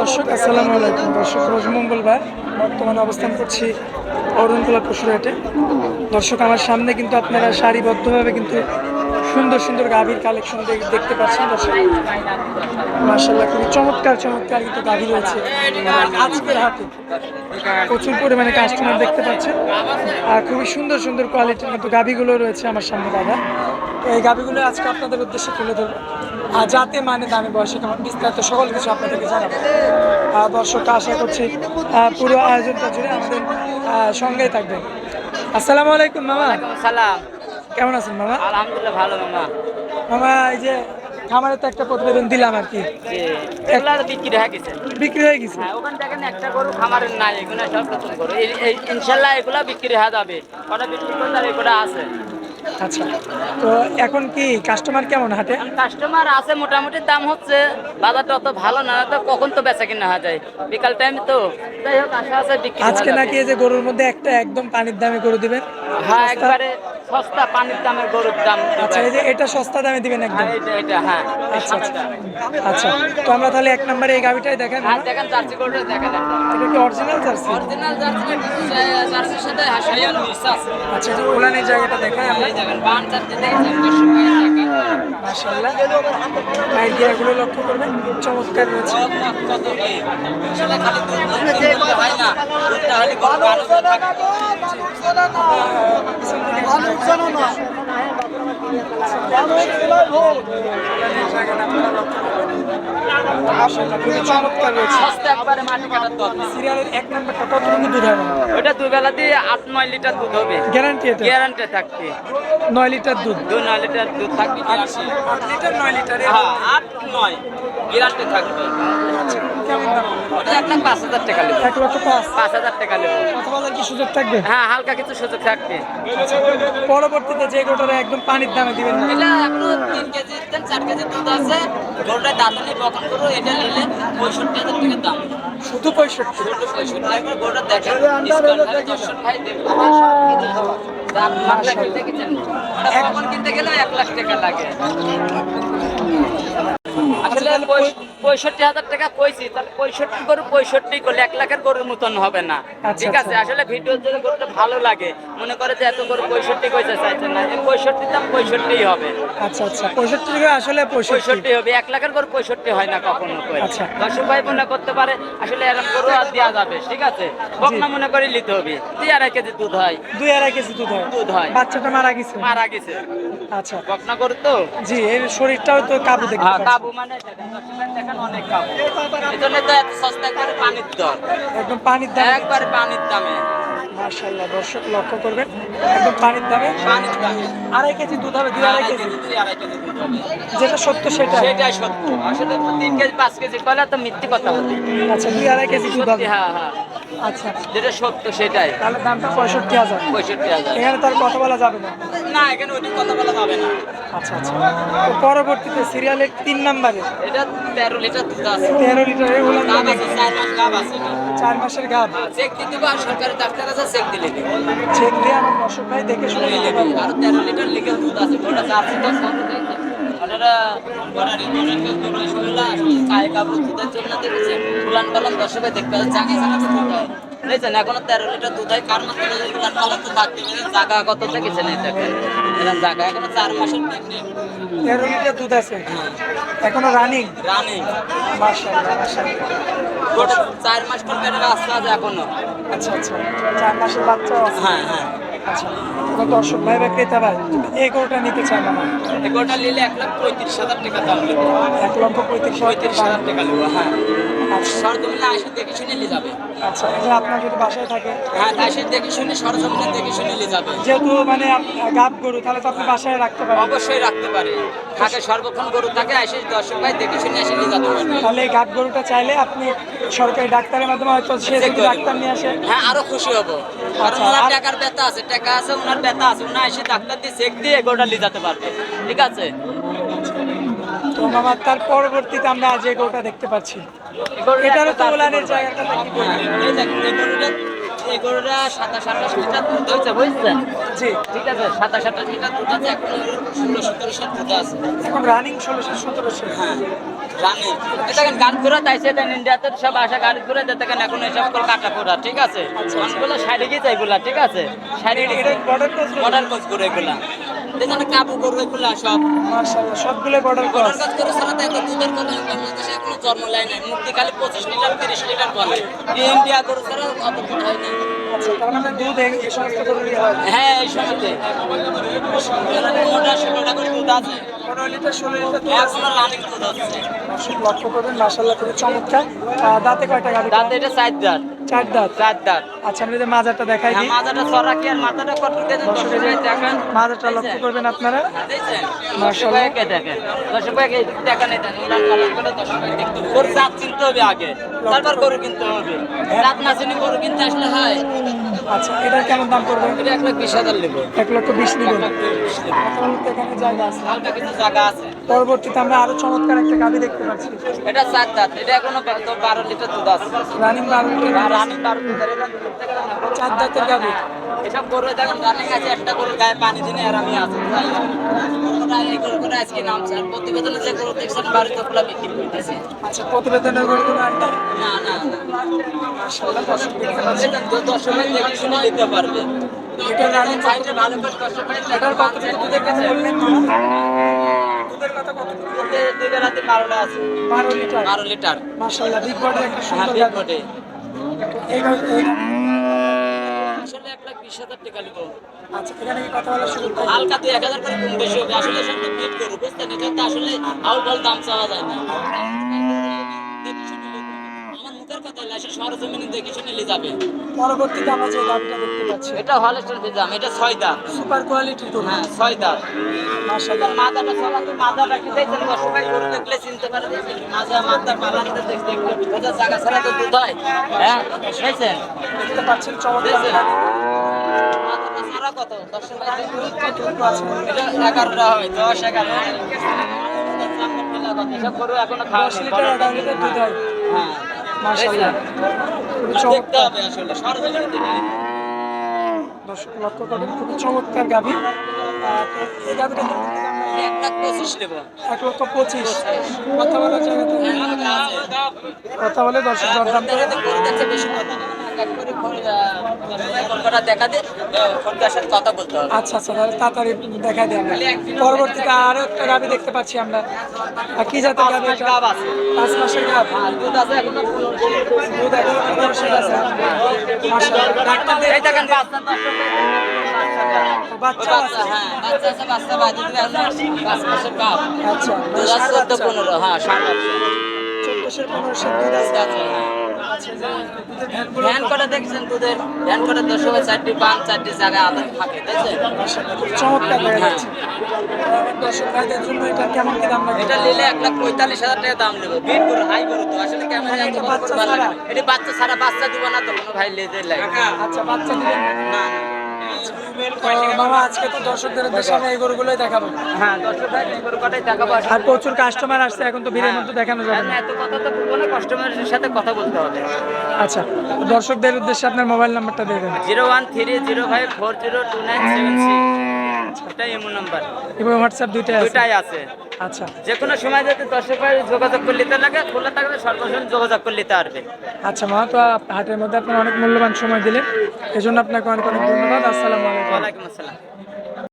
দর্শক, আসসালামু আলাইকুম। দর্শক, রোজ মঙ্গলবার বর্তমানে অবস্থান করছি অরুণতলা পশুরহাটে। দর্শক, আমার সামনে কিন্তু আপনারা সারিবদ্ধভাবে কিন্তু সুন্দর সুন্দর গাভীর কালেকশন দেখতে পাচ্ছেন দর্শক। মার্শাল্লাহ খুবই চমৎকার চমৎকার কিন্তু গাভী রয়েছে আজকের হাতে প্রচুর পরিমাণে কাস্টমার দেখতে পাচ্ছেন। আর খুবই সুন্দর সুন্দর কোয়ালিটির কিন্তু গাভীগুলো রয়েছে আমার সামনে, দাদা। এই গাভীগুলো আজকে আপনাদের উদ্দেশ্যে তুলে ধরবো। আর যাতে মানে দামে বয়সে কেমন? বিস্তারিত সকল কিছু আপনাদেরকে জানাব। আর দর্শকটা আশা করছি পুরো আয়োজনটা জুড়ে আমাদের সঙ্গেই থাকবেন আসসালামু আলাইকুম মামা। সালাম। কেমন আছেন মামা? আলহামদুলিল্লাহ ভালো মামা। মামা এই যে খামারে তো একটা প্রতিবেদন দিলাম আর কি। এগুলা বিক্রি হয়ে গেছে। বিক্রি হয়ে গেছে? হ্যাঁ ওখানে দেখেন একটা গরু খামারের নাই এগুলো সব নতুন গরু। ইনশাল্লাহ এগুলা বিক্রি হয়ে যাবে। কটা বিক্রি এগুলো আছে। আচ্ছা। তো এখন কি কাস্টমার কেমন হাটে? কাস্টমার আছে মোটামুটি দাম হচ্ছে বাজারটা অত ভালো না তো কখন তো বেচা কিনা হয়ে যায়? বিকাল টাইম তো। যাই হোক আশা আছে বিক্রি আজকে নাকি এই যে গরুর মধ্যে একটা একদম পানির দামে করে দিবেন? হ্যাঁ একবারে সস্তা পানির দামের গরুর দাম আচ্ছা এই যে এটা সস্তা দামে দিবেন একদম? হ্যাঁ, এটা এটা হ্যাঁ আচ্ছা আচ্ছা। আচ্ছা তো আমরা তাহলে এক নম্বরে এই গাভিটাই দেখেন হ্যাঁ দেখেন জার্সি গরুটা দেখেন। এটা কি অরিজিনাল জার্সি? অরিজিনাল জার্সি জার্সির সাথে হাসাইয়াল মিক্স আছে। আচ্ছা যে ওলানের জায়গাটা দেখাই আমরা। দেখেন বান লক্ষ্য করবেন চমৎকার রয়েছে আসলে খালি দুধ দুধ দুধ হয় না। দুধটা হলে কোনো থাকে ওটা দুই দিয়ে আট নয় লিটার দুধ হবে। গ্যারান্টি গ্যারান্টি থাকবে। নয় লিটার দুধ? দু নয় লিটার দুধ থাকবে আচ্ছা আট লিটার নয় লিটার হ্যাঁ আট নয়। গ্যারান্টি থাকবে। এক লাখ পাঁচ হাজার টাকা নেব। এক লক্ষ পাঁচ? পাঁচ হাজার টাকা নেব। কথা বলার কি সুযোগ থাকবে? হ্যাঁ হালকা কিছু সুযোগ থাকবে। পরবর্তীতে যে গোটাটা একদম পানির দামে দিবেন না এটা এখনও তিন কেজি চার কেজি দুধ আছে। গরুটা দাঁতালি বকন করো এটা নিলে পঁয়ষট্টি হাজার টাকার দাম। শুধু পঁয়ষট্টি। গরুটা পঁয়ষট্টি গরুটা দেখেন। দর্শক ভাই দেখুন। কিনতে গেছেন ওটা কিনতে গেলে এক লাখ টাকা লাগে। পঁয়ষট্টি হাজার টাকা কইছি তাহলে পঁয়ষট্টি গরু পঁয়ষট্টি করলে এক লাখের গরুর মতন হবে না। আচ্ছা, ঠিক আছে আচ্ছা। আসলে ভিডিও যদি গরুটা ভালো লাগে। মনে করে যে এত গরু পঁয়ষট্টি কইতে চাইছেন না। পঁয়ষট্টি দাম পঁয়ষট্টি হবে। আচ্ছা আচ্ছা। পঁয়ষট্টি আসলে পঁয়ষট্টি। হবে এক লাখের গরু পঁয়ষট্টি হয় না কখনো আচ্ছা। দর্শক ভাই মনে করতে পারে আসলে এরকম গরু আর দেওয়া যাবে ঠিক আছে? বকনা মনে করে নিতে হবে। দুই আড়াই কেজি দুধ হয়। দুই আড়াই কেজি দুধ হয়। দুধ হয়। বাচ্চাটা মারা গেছে। মারা গেছে। আচ্ছা। বকনা গরু তো? জি এর শরীরটাও তো কাবু দেখতে হ্যাঁ কাবু মানে দেখেন, দর্শক ভাই দেখেন অনেক কাবু এই জন্য তো এত সস্তা করে পানির দর। একদম পানির দামে। একবারে পানির দামে। মাশাআল্লাহ দর্শক লক্ষ্য করবেন একদম পানির দামে। পানির দামে। আড়াই কেজি দুধ হবে দুই আড়াই আড়াই কেজি। কেজি, আড়াই কেজি দুধ হবে। যেটা সত্য সেটা সেটাই সত্য আসলে তিন কেজি পাঁচ কেজি কয়লা তো মিথ্যে কথা বলি। আচ্ছা দুই আড়াই কেজি দুধ হবে। হ্যাঁ হ্যাঁ। আচ্ছা। যেটা সত্য সেটাই। তাহলে দামটা পঁয়ষট্টি হাজার। পঁয়ষট্টি হাজার। এখানে তার কথা বলা যাবে না। না এখানে ওইটি কথা বলা যাবে না। আচ্ছা আচ্ছা। পরবর্তীতে সিরিয়ালের তিন নাম্বারে? এটা তেরো লিটার দুধ আছে। তেরো লিটারের ওলান গাব আছে চার মাস গাব আছে চার মাসের গাভ হ্যাঁ, চেক দিতে বা সরকারি ডাক্তার আছে চেক দিলে দিবে। চেক দিয়ে আমার দর্শক ভাই দেখে শুনে। পারবে। আর তেরো লিটার লিগেল দুধ আছে ওটা চারশো দশ ওনারা রিপোর্টের গরু শরীরা আসলে চায় কাপড় দুধের জন্য দেখেছে। উলান পালান দশ দেখতে তো দুধ হয় বুঝেছেন? এখনও তেরো লিটার দুধ হয় কার মাত্র তো থাকতে জায়গা কত দেখেছেন এই দেখেন জায়গা এখনও চার মাসের তেরো লিটার দুধ আছে? এখনও রানিং রানিং গোটা চার মাস পর পেটে রাস্তা আছে এখনও। আচ্ছা আচ্ছা। চার মাসের বাচ্চা হ্যাঁ হ্যাঁ। আচ্ছা। কোনো দর্শক ভাই বা ক্রেতা ভাই নিতে চায় না? আমার। নিলে এক লাখ পঁয়ত্রিশ হাজার টাকা দাম। এক লক্ষ পঁয়ত্রিশ পঁয়ত্রিশ হাজার টাকা নেব হ্যাঁ। সরজমিনে আসে দেখে শুনে নিয়ে যাবে। আচ্ছা এই আপনার যদি বাসায় থাকে হ্যাঁ আসে দেখে শুনে সরজমিনে দেখে শুনে নিয়ে যাবে। যেহেতু মানে গাব গরু তাহলে তো আপনি বাসায় রাখতে পারেন। অবশ্যই রাখতে পারে। থাকে সর্বক্ষণ গরু থাকে আসে দর্শক ভাই দেখে শুনে এসে নিয়ে যেতে পারবে। তাহলে এই গাব গরুটা চাইলে আপনি সরকারি ডাক্তারের মাধ্যমে হয়তো সে যদি ডাক্তার নিয়ে আসে। হ্যাঁ আরও খুশি হব। কারণ আচ্ছা, ওনার টাকার ব্যথা আছে টাকা আছে ওনার ব্যথা আছে। ওনার এসে ডাক্তার দিয়ে চেক দিয়ে গোটা নিয়ে যেতে পারবে। ঠিক আছে? মামা তার পরবর্তীতে আমরা আজ এই গরুটা দেখতে পাচ্ছি এটারও তো উলানের জায়গাটা হ্যাঁ, এই গরুটা সাতাশ আঠাশ লিটার দুধ হয়েছে বুঝছেন? জি। ঠিক আছে সাতাশ আঠাশ লিটার দুধ আছে এখন ষোলো সতেরোশো দুধ আছে। এখন রানিং ষোলোশো সতেরোশো হ্যাঁ রানি দেখেন গাড়ি ঘোরা তাই সেদিন ইন্ডিয়াতে সব আসা গাড়ি ঘোরা দেখেন এখন এসব করে কাটা ঘোরা ঠিক আছে? সাইডে গিয়ে এগুলা ঠিক আছে? মডার্ন কোচ করে এগুলা। দেখেন কাবু করবে এগুলা সব। সবগুলো বর্ডার ক্রস মডার্ন কোচ করে ছাড়া তো এখন দুধের কথা বাংলাদেশে এখনও জন্ম লাই নাই। মুক্তি খালি পঁচিশ লিটার তিরিশ লিটার বলে। ইন্ডিয়া গরু ছাড়া অত দুধ হয় না। আচ্ছা তার দুধ এই এই সমস্ত গরুরই হয় হ্যাঁ এই দুধ আছে। দুধ আছে। এখনও লক্ষ্য করবেন খুবই চমৎকার। দাঁতে কয়টা গাড়ি দাঁত এটা চার দাঁত। চার দাঁত? চার দাঁত। আচ্ছা আমি যদি মাজারটা দেখাই হ্যাঁ দিই। মাথাটা সরা কি আর মাথাটা কত দিয়ে দর্শক দেখেন। মাজারটা লক্ষ্য করবেন আপনারা। দর্শক মাশাআল্লাহ। ভাইকে দেখেন। দর্শক ভাইকে দেখা নেই দেন উলান পালান করে দর্শক দেখতে। গরু জাত চিনতে হবে আগে। তারপর গরু কিনতে হবে। জাত না চিনি গরু কিনতে আসলে হয়। আচ্ছা এটার কেমন দাম পড়বে? এটা এক লাখ বিশ হাজার নেব। এক লক্ষ বিশ এক নেব। তো এখানে জায়গা আছে। হালকা কিছু জায়গা আছে। পরবর্তীতে আমরা আরও চমৎকার একটা গাড়ি দেখতে পাচ্ছি। এটা চার দাঁত এটা এখনও বারো লিটার দুধ আছে। রানিং বারো আর রানিং বারো লিটার না, চার দাঁতের গাড়ি এসব গরু দেখেন রানিং আছে একটা গরু গায়ে পানি দিনে আর আমি আছি। আজকে নামছে। আর প্রতিবেদনে যে গরু দেখছেন বাড়িতে খোলা বিক্রি করতেছে। আচ্ছা প্রতিবেদনের গরু কোনো আড্ডা না না মার্শাল্লাহ দর্শক দেখতে পাচ্ছি। এটা তো দশ সময় দেখে শুনে নিতে পারবে। এটা রানিং ভালো করে কথা দুধের কথা কত দুই রাতে বারোটা আছে বারো লিটার। বারো লিটার? মার্শাল্লাহ বিগ বডির একটা হ্যাঁ সুন্দর বিগ এই- আসলে এক লাখ বিশ হাজার টাকা নেব। আচ্ছা এখানে কি কথা বলা শুরু করব? হালকা দুই এক হাজার করে কম বেশি হবে। আসলে সব তো আসলে আউট বল দাম চাওয়া যায় না দেখে শুনে নিতে হবে। আমার সরজমিনে দেখে শুনে নিয়ে যাবে। পরবর্তীতে আমরা যে দাবিটা দেখতে পাচ্ছি এটা হলস্টন ফিজাম এটা ছয় সুপার কোয়ালিটির তো হ্যাঁ ছয় দাঁত মার্শাল্লাহ মাথাটা সরাতে মাথাটা কি দেখছেন কষ্ট গরু দেখলে চিনতে পারে মাজা মাথা পালানটা দেখতে দেখতে বোঝা জায়গা ছাড়া তো দুধ হয়। হ্যাঁ দেখছেন? দেখতে পাচ্ছেন চমৎকার সারা কত? দশ এগারোটা হবে দশ এগারো। এসব গরু এখনও খাওয়া হয়। খুবই দেখতে হবে আসলে। দর্শক লক্ষ্য করবেন খুবই চমৎকার গাভি। এই গাভিটা দেখতে গেলে এক লক্ষ পঁচিশ। কথা বলার জায়গাতে কথা বলে দর্শক দরদাম করে। কথা বলতে হবে। আচ্ছা আচ্ছা তাহলে তাড়াতাড়ি দেখা আমরা। পরবর্তীতে আরও একটা গাভি দেখতে পাচ্ছি আমরা। আর কি জাতের গাব আছে। পাঁচ মাসের গাভ দুধ আছে এখনও পনেরো দুধ এখন আছে ডাক্তার এই দেখেন বাচ্চা বাচ্চা বাচ্চা হ্যাঁ বাচ্চা আছে বাচ্চা পাঁচ মাসের গাব। আচ্ছা দুধ আছে চোদ্দ পনেরো হ্যাঁ সাড়ে আটশো চোদ্দশো পনেরোশো দুধ আছে। হ্যাঁ। ধ্যান করে দেখছেন দুধের ধ্যান করে দশ সময় চারটি পাঁচ চারটি জায়গায় আদান থাকে খুব চমৎকার দেখা যাচ্ছে দর্শক ভাইদের জন্য এটা কেমন কি দাম এটা নিলে এক লাখ পঁয়তাল্লিশ হাজার টাকা দাম নেব। বিট করে হাই করে তো আসলে কেমন এত বাচ্চা ছাড়া? এটা বাচ্চা ছাড়া বাচ্চা দিব না তো কোনো ভাই লেজে লাগে আচ্ছা বাচ্চা দিবেন? না। মামা আজকে তো দর্শকদের এই গরুগুলোই দেখাবো। হ্যাঁ ভাই এই গরু দেখাবো। আর প্রচুর কাস্টমার আসছে এখন তো ভিড়ের মধ্যে দেখানো যাবে। না এত কথা তো বলব না কাস্টমারের সাথে কথা বলতে হবে। আচ্ছা দর্শকদের উদ্দেশ্যে আপনার মোবাইল নাম্বারটা দিয়ে দেবেন zero one three zero five four zero two nine seven six. এটা এমন নাম্বার এবং হোয়াটসঅ্যাপ দুইটাই আছে? আচ্ছা। যে কোনো সময় যদি দর্শক ভাই যোগাযোগ করে নিতে লাগে খোলা যোগাযোগ করে নিতে পারবে। আচ্ছা মা তো আপ- হাটের মধ্যে আপনার অনেক মূল্যবান সময় দিলেন। এজন্য আপনাকে অনেক অনেক ধন্যবাদ। আসসালামু আলাইকুম। ওয়ালাইকুম আসসালাম।